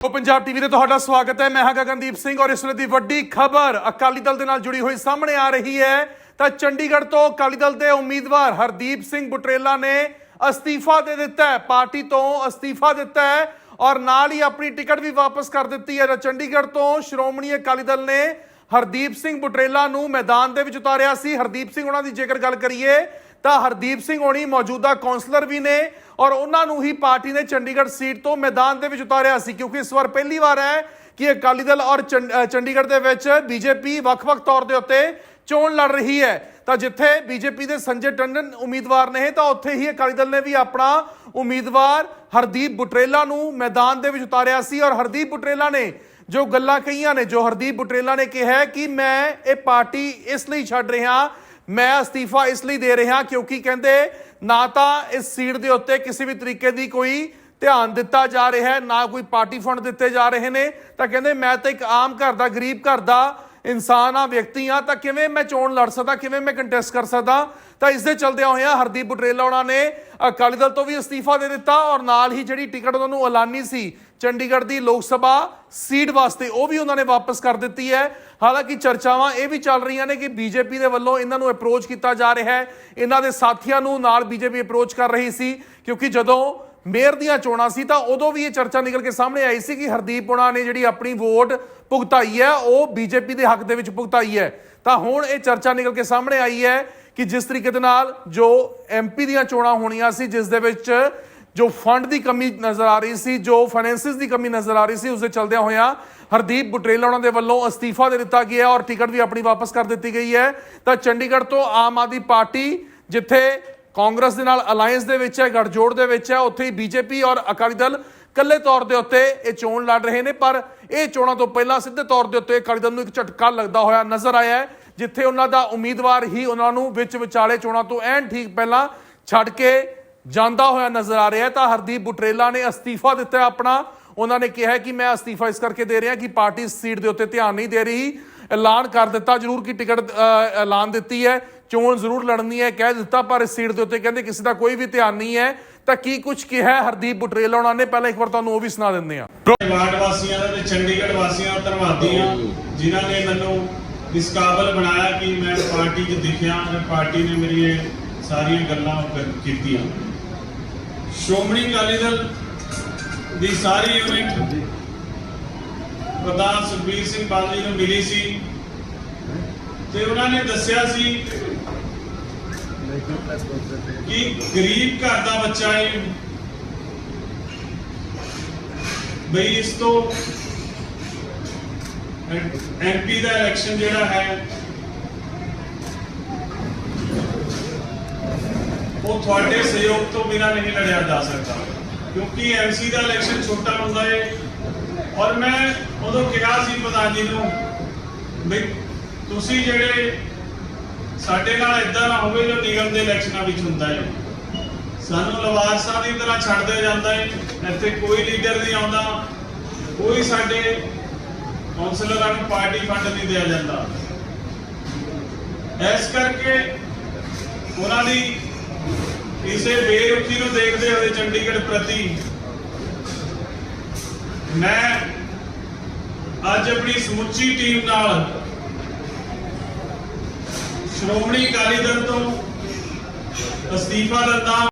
ਉਹ ਪੰਜਾਬ ਟੀਵੀ ਤੇ ਤੁਹਾਡਾ ਸਵਾਗਤ ਹੈ। ਮੈਂ ਹਾਂ ਗਗਨਦੀਪ ਸਿੰਘ ਔਰ ਇਸ ਵੇਲੇ ਦੀ ਵੱਡੀ ਖਬਰ ਅਕਾਲੀ ਦਲ ਦੇ ਨਾਲ ਜੁੜੀ ਹੋਈ ਸਾਹਮਣੇ ਆ ਰਹੀ ਹੈ। ਤਾਂ ਚੰਡੀਗੜ੍ਹ ਤੋਂ ਅਕਾਲੀ ਦਲ ਦੇ ਉਮੀਦਵਾਰ ਹਰਦੀਪ ਸਿੰਘ ਬੁਟਰੇਲਾ ਨੇ ਅਸਤੀਫਾ ਦੇ ਦਿੱਤਾ ਹੈ। ਪਾਰਟੀ ਤੋਂ ਅਸਤੀਫਾ ਦਿੱਤਾ ਹੈ ਔਰ ਨਾਲ ਹੀ ਆਪਣੀ ਟਿਕਟ ਵੀ ਵਾਪਸ ਕਰ ਦਿੱਤੀ ਹੈ। ਤਾਂ ਚੰਡੀਗੜ੍ਹ ਤੋਂ ਸ਼੍ਰੋਮਣੀ ਅਕਾਲੀ ਦਲ ਨੇ ਹਰਦੀਪ ਸਿੰਘ ਬੁਟਰੇਲਾ ਨੂੰ ਮੈਦਾਨ ਦੇ ਵਿੱਚ ਉਤਾਰਿਆ ਸੀ। ਹਰਦੀਪ ਸਿੰਘ, ਉਹਨਾਂ ਦੀ ਜੇਕਰ ਗੱਲ ਕਰੀਏ, ਤਾਂ ਹਰਦੀਪ ਸਿੰਘ ਹੋਣੀ ਮੌਜੂਦਾ ਕਾਉਂਸਲਰ ਵੀ ਨੇ ਔਰ ਉਹਨਾਂ ਨੂੰ ਹੀ ਪਾਰਟੀ ਨੇ ਚੰਡੀਗੜ੍ਹ ਸੀਟ ਤੋਂ ਮੈਦਾਨ ਦੇ ਵਿੱਚ ਉਤਾਰਿਆ ਸੀ, ਕਿਉਂਕਿ ਇਸ ਵਾਰ ਪਹਿਲੀ ਵਾਰ ਹੈ ਕਿ ਅਕਾਲੀ ਦਲ ਔਰ ਚੰਡ- ਚੰਡੀਗੜ੍ਹ ਦੇ ਵਿੱਚ ਬੀਜੇਪੀ ਵੱਖ-ਵੱਖ ਤੌਰ ਦੇ ਉੱਤੇ ਚੋਣ ਲੜ ਰਹੀ ਹੈ। ਤਾਂ ਜਿੱਥੇ ਬੀਜੇਪੀ ਦੇ ਸੰਜੇ ਟੰਡਨ ਉਮੀਦਵਾਰ ਨੇ, ਤਾਂ ਉੱਥੇ ਹੀ ਅਕਾਲੀ ਦਲ ਨੇ ਵੀ ਆਪਣਾ ਉਮੀਦਵਾਰ ਹਰਦੀਪ ਬੁਟਰੇਲਾ ਨੂੰ ਮੈਦਾਨ ਦੇ ਵਿੱਚ ਉਤਾਰਿਆ ਸੀ ਔਰ ਹਰਦੀਪ ਬੁਟਰੇਲਾ ਨੇ ਜੋ ਗੱਲਾਂ ਕਹੀਆਂ ਨੇ, ਜੋ ਹਰਦੀਪ ਬੁਟੇਲਾ ਨੇ ਕਿਹਾ ਕਿ ਮੈਂ ਇਹ ਪਾਰਟੀ ਇਸ ਲਈ ਛੱਡ ਰਿਹਾ, ਮੈਂ ਅਸਤੀਫਾ ਇਸ ਲਈ ਦੇ ਰਿਹਾ ਕਿਉਂਕਿ ਕਹਿੰਦੇ ਨਾ ਤਾਂ ਇਸ ਸੀਟ ਦੇ ਉੱਤੇ ਕਿਸੇ ਵੀ ਤਰੀਕੇ ਦੀ ਕੋਈ ਧਿਆਨ ਦਿੱਤਾ ਜਾ ਰਿਹਾ ਹੈ, ਨਾ ਕੋਈ ਪਾਰਟੀ ਫੰਡ ਦਿੱਤੇ ਜਾ ਰਹੇ ਨੇ। ਤਾਂ ਕਹਿੰਦੇ ਮੈਂ ਤਾਂ ਇੱਕ ਆਮ ਘਰ ਦਾ, ਗਰੀਬ ਘਰ ਦਾ ਇਨਸਾਨ ਆ ਵਿਅਕਤੀ ਆ, ਤਾਂ ਕਿਵੇਂ ਮੈਂ ਚੋਣ ਲੜ ਸਕਦਾ, ਕਿਵੇਂ ਮੈਂ ਕੰਟੈਸਟ ਕਰ ਸਕਦਾ? ਤਾਂ ਇਸ ਦੇ ਚਲਦਿਆਂ ਹੋਇਆਂ ਹਰਦੀਪ ਬੁਟਰੇਲਾ ਉਹਨਾਂ ਨੇ ਅਕਾਲੀ ਦਲ ਤੋਂ ਵੀ ਅਸਤੀਫਾ ਦੇ ਦਿੱਤਾ ਔਰ ਨਾਲ ਹੀ ਜਿਹੜੀ ਟਿਕਟ ਉਹਨਾਂ ਨੂੰ ਐਲਾਨੀ ਸੀ, ਚੰਡੀਗੜ੍ਹ ਦੀ ਲੋਕ ਸਭਾ ਸੀਟ ਵਾਸਤੇ, ਉਹ ਵੀ ਉਹਨਾਂ ਨੇ ਵਾਪਸ ਕਰ ਦਿੱਤੀ ਹੈ। ਹਾਲਾਂਕਿ ਚਰਚਾਵਾਂ ਇਹ ਵੀ ਚੱਲ ਰਹੀਆਂ ਨੇ ਕਿ ਬੀਜੇਪੀ ਦੇ ਵੱਲੋਂ ਇਹਨਾਂ ਨੂੰ ਅਪਰੋਚ ਕੀਤਾ ਜਾ ਰਿਹਾ ਹੈ। ਇਹਨਾਂ ਦੇ ਸਾਥੀਆਂ ਨੂੰ ਨਾਲ ਬੀਜੇਪੀ ਅਪਰੋਚ ਕਰ ਰਹੀ ਸੀ, ਕਿਉਂਕਿ ਜਦੋਂ ਮੇਅਰ ਦੀਆਂ ਚੋਣਾਂ ਸੀ ਤਾਂ ਉਦੋਂ ਵੀ ਇਹ ਚਰਚਾ ਨਿਕਲ ਕੇ ਸਾਹਮਣੇ ਆਈ ਸੀ ਕਿ ਹਰਦੀਪ ਉਹਨਾਂ ਨੇ ਜਿਹੜੀ ਆਪਣੀ ਵੋਟ ਭੁਗਤਾਈ ਹੈ, ਉਹ ਬੀਜੇਪੀ ਦੇ ਹੱਕ ਦੇ ਵਿੱਚ ਭੁਗਤਾਈ ਹੈ। ਤਾਂ ਹੁਣ ਇਹ ਚਰਚਾ ਨਿਕਲ ਕੇ ਸਾਹਮਣੇ ਆਈ ਹੈ ਕਿ ਜਿਸ ਤਰੀਕੇ ਦੇ ਨਾਲ ਜੋ ਐਮਪੀ ਦੀਆਂ ਚੋਣਾਂ ਹੋਣੀਆਂ ਸੀ, ਜਿਸ ਦੇ ਵਿੱਚ ਜੋ ਫੰਡ ਦੀ ਕਮੀ ਨਜ਼ਰ ਆ ਰਹੀ ਸੀ, ਜੋ ਫਾਈਨੈਂਸਿਸ ਦੀ ਕਮੀ ਨਜ਼ਰ ਆ ਰਹੀ ਸੀ ਉਸ ਦੇ ਚਲਦਿਆਂ ਹੋਇਆਂ ਹਰਦੀਪ ਬੁਟਰੇਲਾ ਉਹਨਾਂ ਦੇ ਵੱਲੋਂ ਅਸਤੀਫਾ ਦੇ ਦਿੱਤਾ ਗਿਆ ਔਰ ਟਿਕਟ ਵੀ ਆਪਣੀ ਵਾਪਸ ਕਰ ਦਿੱਤੀ ਗਈ ਹੈ। ਤਾਂ ਚੰਡੀਗੜ੍ਹ ਤੋਂ ਆਮ ਆਦਮੀ ਪਾਰਟੀ, ਜਿੱਥੇ ਕਾਂਗਰਸ ਦੇ ਨਾਲ ਅਲਾਈਅੰਸ ਦੇ ਵਿੱਚ ਹੈ, ਗੱਠਜੋੜ ਦੇ ਵਿੱਚ ਹੈ, ਉੱਥੇ ਹੀ ਬੀਜੇਪੀ ਔਰ ਅਕਾਲੀ ਦਲ ਇਕੱਲੇ ਤੌਰ ਦੇ ਉੱਤੇ ਇਹ ਚੋਣ ਲੜ ਰਹੇ ਨੇ, ਪਰ ਇਹ ਚੋਣਾਂ ਤੋਂ ਪਹਿਲਾਂ ਸਿੱਧੇ ਤੌਰ ਦੇ ਉੱਤੇ ਅਕਾਲੀ ਦਲ ਨੂੰ ਇੱਕ ਝਟਕਾ ਲੱਗਦਾ ਹੋਇਆ ਨਜ਼ਰ ਆਇਆ ਹੈ, ਜਿੱਥੇ ਉਹਨਾਂ ਦਾ ਉਮੀਦਵਾਰ ਹੀ ਉਹਨਾਂ ਨੂੰ ਵਿੱਚ ਵਿਚਾਲੇ ਚੋਣਾਂ ਤੋਂ ਐਨ ਠੀਕ ਪਹਿਲਾਂ ਛੱਡ ਕੇ ਜਾਂਦਾ ਹੋਇਆ ਨਜ਼ਰ ਆ ਰਿਹਾ ਤਾਂ ਹਰਦੀਪ ਬੁਟਰੇਲਾ ਨੇ ਅਸਤੀਫਾ ਦਿੱਤਾ ਆਪਣਾ। ਉਹਨਾਂ ਨੇ ਕਿਹਾ ਕਿ ਮੈਂ ਅਸਤੀਫਾ ਇਸ ਕਰਕੇ ਦੇ ਰਿਹਾ ਕਿ ਪਾਰਟੀ ਇਸ ਸੀਟ ਦੇ ਉੱਤੇ ਧਿਆਨ ਨਹੀਂ ਦੇ ਰਹੀ। ਐਲਾਨ ਕਰ ਦਿੱਤਾ, ਜ਼ਰੂਰ ਕਿ ਟਿਕਟ ਐਲਾਨ ਦਿੱਤੀ ਹੈ। ਚੋਣ ਜ਼ਰੂਰ ਲੜਨੀ ਹੈ, ਕਹਿ ਦਿੱਤਾ, ਪਰ ਇਸ ਸੀਟ ਦੇ ਉੱਤੇ ਕਹਿੰਦੇ ਕਿਸੇ ਦਾ ਕੋਈ ਵੀ ਧਿਆਨ ਨਹੀਂ ਹੈ। ਤਾਂ ਕੀ ਕੁਝ ਕਿਹਾ ਹਰਦੀਪ ਬੁਟਰੇਲਾ? ਉਹਨਾਂ ਨੇ ਪਹਿਲਾਂ ਇੱਕ ਵਾਰ ਤੁਹਾਨੂੰ ਉਹ ਵੀ ਸੁਣਾ ਦਿੰਦੇ ਹਾਂ। ਵਾਰਡ ਵਾਸੀਆਂ ਦਾ ਤੇ ਚੰਡੀਗੜ੍ਹ ਵਾਸੀਆਂ ਧੰਨਵਾਦੀ ਹਾਂ, ਜਿਨ੍ਹਾਂ ਨੇ ਮੈਨੂੰ ਇਸ ਕਾਬਲ ਬਣਾਇਆ ਕਿ ਮੈਂ ਪਾਰਟੀ 'ਚ ਦਿਖਿਆ ਤੇ ਪਾਰਟੀ ਨੇ ਮੇਰੀ ਸਾਰੀਆਂ ਗੱਲਾਂ ਕਰ- ਕੀਤੀਆਂ। ਸ਼੍ਰੋਮਣੀ ਅਕਾਲੀ ਦਲ ਦੀ ਸਾਰੀ ਯੂਨਿਟ ਪ੍ਰਧਾਨ ਸੁਖਬੀਰ ਸਿੰਘ ਬਾਦਲ ਜੀ ਨੂੰ ਮਿਲੀ ਸੀ। ਤੇ ਉਹਨਾਂ ਨੇ ਦੱਸਿਆ ਸੀ ਕਿ ਗਰੀਬ ਘਰ ਦਾ ਬੱਚਾ ਹੈ ਬਈ ਇਸ ਤੋਂ ਐਮਪੀ ਦਾ ਇਲੈਕਸ਼ਨ ਜਿਹੜਾ ਹੈ, ਉਹ ਤੁਹਾਡੇ ਸਹਿਯੋਗ ਤੋਂ ਬਿਨਾਂ ਨਹੀਂ ਲੜਿਆ ਜਾ ਸਕਦਾ। ਕਿਉਂਕਿ ਐਮਸੀ ਦਾ ਇਲੈਕਸ਼ਨ ਛੋਟਾ ਹੁੰਦਾ ਹੈ ਔਰ ਮੈਂ ਉਦੋਂ ਕਿਹਾ ਸੀ ਪ੍ਰਧਾਨ ਜੀ ਨੂੰ ਵੀ ਤੁਸੀਂ ਜਿਹੜੇ ਸਾਡੇ ਨਾਲ ਇਦਾਂ ਨਾ ਹੋਵੇ ਜੋ ਨਿਗਮ ਦੇ ਇਲੈਕਸ਼ਨਾਂ ਵਿੱਚ ਹੁੰਦਾ ਹੈ। ਸਾਨੂੰ ਲਵਾਰਸਾਂ ਦੀ ਤਰ੍ਹਾਂ ਛੱਡ ਦਿਆ ਜਾਂਦਾ ਹੈ। ਇੱਥੇ ਕੋਈ ਲੀਡਰ ਨਹੀਂ ਆਉਂਦਾ। ਕੋਈ ਸਾਡੇ ਕੌਂਸਲਰਾਂ ਨੂੰ ਪਾਰਟੀ ਫੰਡ ਨਹੀਂ ਦਿਆ ਜਾਂਦਾ। ਇਸ ਕਰਕੇ ਉਹਨਾਂ ਦੀ ਇਸੇ ਬੇਰੁਖੀ ਨੂੰ ਦੇਖਦੇ ਹੋਏ ਚੰਡੀਗੜ੍ਹ ਪ੍ਰਤੀ ਮੈਂ ਅੱਜ ਆਪਣੀ ਸਮੁੱਚੀ ਟੀਮ ਨਾਲ ਸ਼੍ਰੋਮਣੀ ਅਕਾਲੀ ਦਲ ਤੋਂ ਅਸਤੀਫਾ ਦਿੰਦਾ